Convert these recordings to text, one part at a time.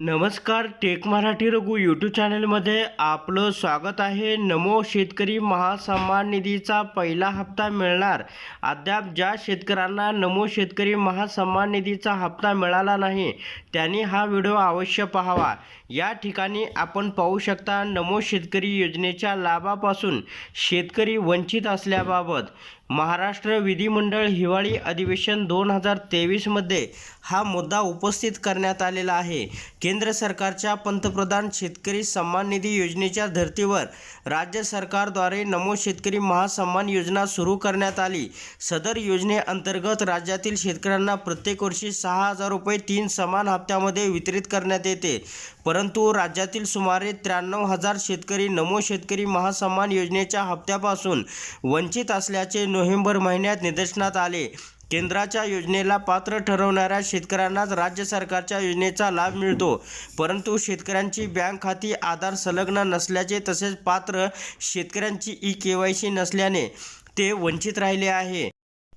नमस्कार take Marathi Raghu YouTube चॅनलमध्ये आपलं स्वागत आहे. नमो शेतकरी महासन्मान निधीचा पहिला हप्ता मिळणार. अद्याप ज्या शेतकऱ्यांना नमो शेतकरी महासन्मान निधीचा हप्ता मिळाला नाही त्यांनी हा व्हिडिओ अवश्य पाहावा. या ठिकाणी आपण पाहू शकता नमो शेतकरी योजनेच्या लाभापासून शेतकरी वंचित असल्याबाबत महाराष्ट्र विधिमंडळ हिवाळी अधिवेशन दोन हजार तेवीसमध्ये हा मुद्दा उपस्थित करण्यात आलेला आहे. केंद्र सरकारच्या पंतप्रधान शेतकरी सन्मान निधी योजनेच्या धर्तीवर राज्य सरकारद्वारे नमो शेतकरी महासन्मान योजना सुरू करण्यात आली. सदर योजनेअंतर्गत राज्यातील शेतकऱ्यांना प्रत्येक वर्षी सहा हजार रुपये तीन समान हप्त्यामध्ये वितरित करण्यात येते. परंतु राज्यातील सुमारे त्र्याण्णव हजार शेतकरी नमो शेतकरी महासन्मान योजनेच्या हप्त्यापासून वंचित असल्याचे नोव्हेंबर महिन्यात निदर्शनात आले. केंद्राच्या योजनेला पात्र ठरवणाऱ्या शेतकऱ्यांनाच राज्य सरकारच्या योजनेचा लाभ मिळतो. परंतु शेतकऱ्यांची बँक खाती आधार संलग्न नसल्याचे तसेच पात्र शेतकऱ्यांची ई के वाय सी नसल्याने ते वंचित राहिले आहे.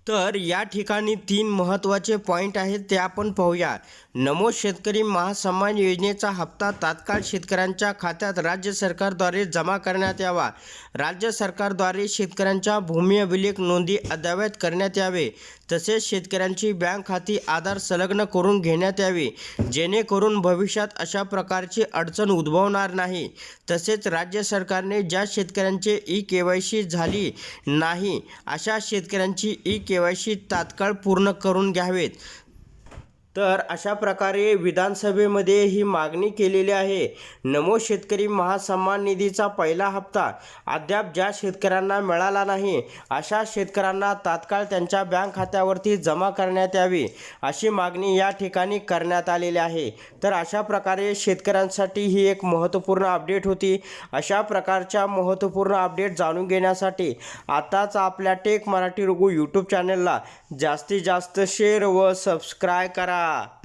तर या ठिकाणी तीन महत्त्वाचे पॉईंट आहेत ते आपण पाहूया. नमो शेतकरी महासन्मान योजनेचा हप्ता तात्काळ शेतकऱ्यांच्या खात्यात राज्य सरकारद्वारे जमा करण्यात यावा. राज्य सरकारद्वारे शेतकऱ्यांच्या भूमी अभिलेख नोंदी अद्ययावत करण्यात यावे. तसेच शेतकऱ्यांची बँक खाती आधार संलग्न करून घेण्यात यावी. जेणेकरून भविष्यात अशा प्रकारची अडचण उद्भवणार नाही. तसेच राज्य सरकारने ज्या शेतकऱ्यांचे ई के वाय सी झाली नाही अशा शेतकऱ्यांची ई के वाय सी तात्काळ पूर्ण करून घ्यावेत. तर अशा प्रकारे विधानसभेमध्ये ही मागणी केलेली आहे. नमो शेतकरी महासन्मान निधीचा पहिला हप्ता अद्याप ज्या शेतकऱ्यांना मिळाला नाही अशा शेतकऱ्यांना तात्काळ त्यांच्या बँक खात्यावरती जमा करण्यात यावी अशी मागणी या ठिकाणी करण्यात आलेली आहे. तर अशा प्रकारे शेतकऱ्यांसाठी ही एक महत्त्वपूर्ण अपडेट होती. अशा प्रकारच्या महत्त्वपूर्ण अपडेट जाणून घेण्यासाठी आताच आपल्या टेक मराठी रघु यूट्यूब चॅनलला जास्तीत जास्त शेअर व सबस्क्राय करा. Bye.